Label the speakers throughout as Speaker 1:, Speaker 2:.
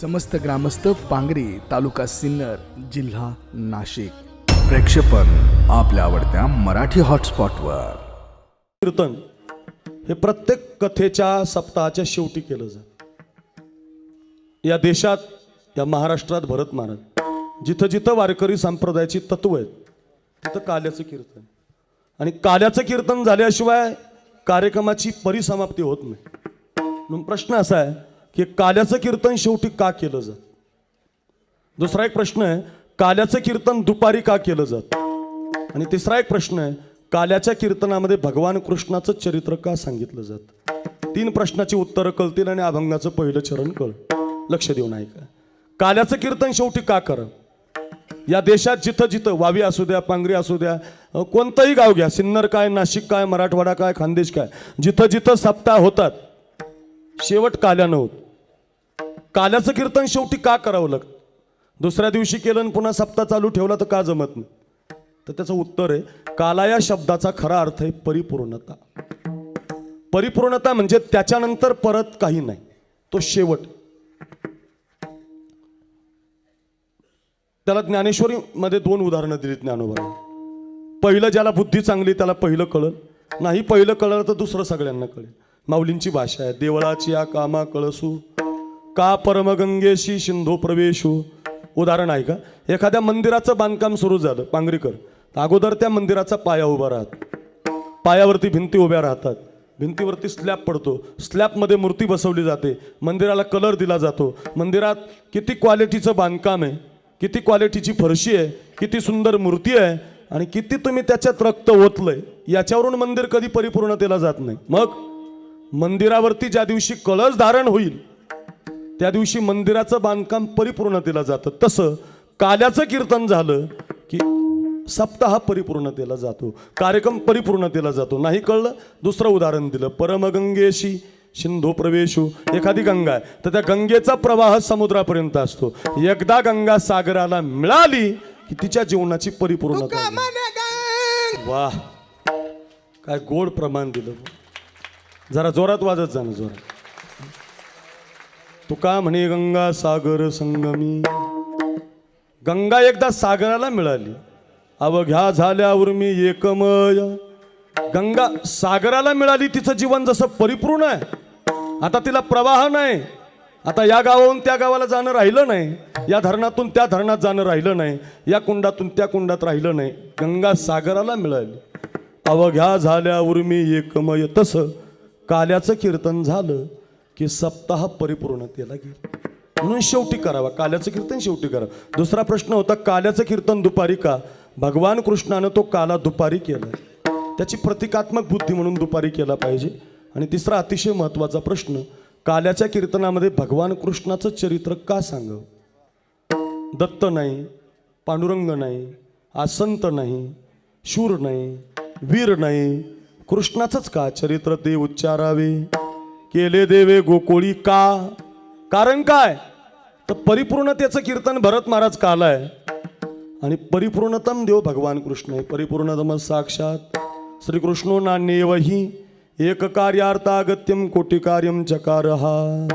Speaker 1: समस्त ग्रामस्थ पांगरी तालुका सिन्नर जिल्हा नाशिक. प्रेक्षेपण आपल्या आवडत्या मराठी हॉटस्पॉटवर.
Speaker 2: कीर्तन हे प्रत्येक कथेच्या सप्ताहाच्या शेवटी केलं जात. या देशात या महाराष्ट्रात भरत महाराज जिथं जिथं वारकरी संप्रदायाची तत्व आहेत तिथं काल्याचं कीर्तन. आणि काल्याचं कीर्तन झाल्याशिवाय कार्यक्रमाची परिसमाप्ती होत नाही. म्हणून प्रश्न असा आहे की काल्याचं कीर्तन शेवटी का केलं जात? दुसरा एक प्रश्न आहे काल्याचं कीर्तन दुपारी का केलं जात? आणि तिसरा एक प्रश्न आहे काल्याच्या कीर्तनामध्ये भगवान कृष्णाचं चरित्र का सांगितलं जात? तीन प्रश्नाची उत्तरं कळतील आणि अभंगाचं पहिलं चरण कळ. लक्ष देऊन ऐका. काल्याचं कीर्तन शेवटी का करा या देशात जिथं जिथं वावी असू द्या पांगरी असू द्या कोणतंही गाव घ्या सिन्नर काय नाशिक काय मराठवाडा काय खानदेश काय जिथं जिथं सप्ताह होतात शेवट काल्यानं होत. काल्याचं कीर्तन शेवटी का करावं लागतं? दुसऱ्या दिवशी केलं आणि पुन्हा सप्ताह चालू ठेवला तर का जमत नाही? तर त्याचं उत्तर आहे काला या शब्दाचा खरा अर्थ आहे परिपूर्णता. परिपूर्णता म्हणजे त्याच्यानंतर परत काही नाही तो शेवट. त्याला ज्ञानेश्वरी मध्ये दोन उदाहरणं दिली ज्ञानोबा पहिलं ज्याला बुद्धी चांगली त्याला पहिलं कळल. नाही पहिलं कळलं तर दुसरं सगळ्यांना कळेल. माऊलींची भाषा आहे देवळाची या कामा कळसू. का परमगंगेशी सिंधू प्रवेशू? उदाहरण आहे का? एखाद्या मंदिराचं बांधकाम सुरू झालं. पांगरीकर अगोदर त्या मंदिराचा पाया उभा राहत. पायावरती भिंती उभ्या राहतात. भिंतीवरती स्लॅब पडतो. स्लॅबमध्ये मूर्ती बसवली जाते. मंदिराला कलर दिला जातो. मंदिरात किती क्वालिटीचं बांधकाम आहे किती क्वालिटीची फरशी आहे किती सुंदर मूर्ती आहे आणि किती तुम्ही त्याच्यात रक्त ओतलंय याच्यावरून मंदिर कधी परिपूर्णतेला जात नाही. मग मंदिरावरती ज्या दिवशी कळस धारण होईल त्या दिवशी मंदिराचं बांधकाम परिपूर्णतेला जातं. तसं काल्याचं कीर्तन झालं की सप्ताह परिपूर्णतेला जातो. कार्यक्रम परिपूर्णतेला जातो. नाही कळलं? दुसरं उदाहरण दिलं. परमगंगेशी सिंधू प्रवेशू. एखादी गंगा आहे. तर त्या गंगेचा प्रवाह समुद्रापर्यंत असतो. एकदा गंगा सागराला मिळाली की तिच्या जीवनाची परिपूर्णता. वाह! काय गोड प्रमाण दिलं. जरा जोरात वाजत जा ना जोरात. तुका म्हणे गंगा सागर संगमी. गंगा एकदा सागराला मिळाली. अवघ्या झाल्यावर मी एकमय. गंगा सागराला मिळाली तिचं जीवन जसं परिपूर्ण आहे. आता तिला प्रवाह नाही. आता या गावाहून त्या गावाला जाणं राहिलं नाही. या धरणातून त्या धरणात जाणं राहिलं नाही. या कुंडातून त्या कुंडात राहिलं नाही. गंगा सागराला मिळाली. अवघ्या झाल्यावर मी एकमय. तसं काल्याचं कीर्तन झालं. की सप्ताह परिपूर्णतेला गेलं म्हणून शेवटी करावा. काल्याचं कीर्तन शेवटी करावं दुसरा प्रश्न होता काल्याचं कीर्तन दुपारी का? भगवान कृष्णानं तो काला दुपारी केला. त्याची प्रतिकात्मक बुद्धी म्हणून दुपारी केला पाहिजे. आणि तिसरा अतिशय महत्त्वाचा प्रश्न काल्याच्या कीर्तनामध्ये भगवान कृष्णाचं चरित्र का सांगावं? दत्त नाही पांडुरंग नाही आसंत नाही शूर नाही वीर नाही. कृष्णाचंच का चरित्र ते उच्चारावे? केले देवे गोकोळी का? कारण काय? तर परिपूर्णतेचं कीर्तन भरत महाराज कालाय. आणि परिपूर्णतम देव भगवान कृष्ण आहे. परिपूर्णतम साक्षात श्रीकृष्णो नान्येवही एक कार्यार्थागत्यम कोटी कार्यम चकार. हा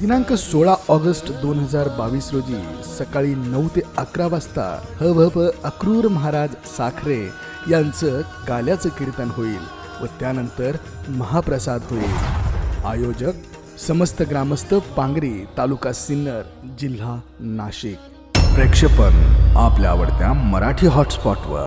Speaker 1: दिनांक सोळा ऑगस्ट दोन हजार बावीस रोजी सकाळी नऊ ते अकरा वाजता ह भ अक्रूर महाराज साखरे यांचं काल्याचं कीर्तन होईल व त्यानंतर महाप्रसाद होईल. आयोजक समस्त ग्रामस्थ पांगरी तालुका सिन्नर जिल्हा नाशिक. प्रेक्षेपण आपल्या आवडत्या मराठी हॉटस्पॉटवर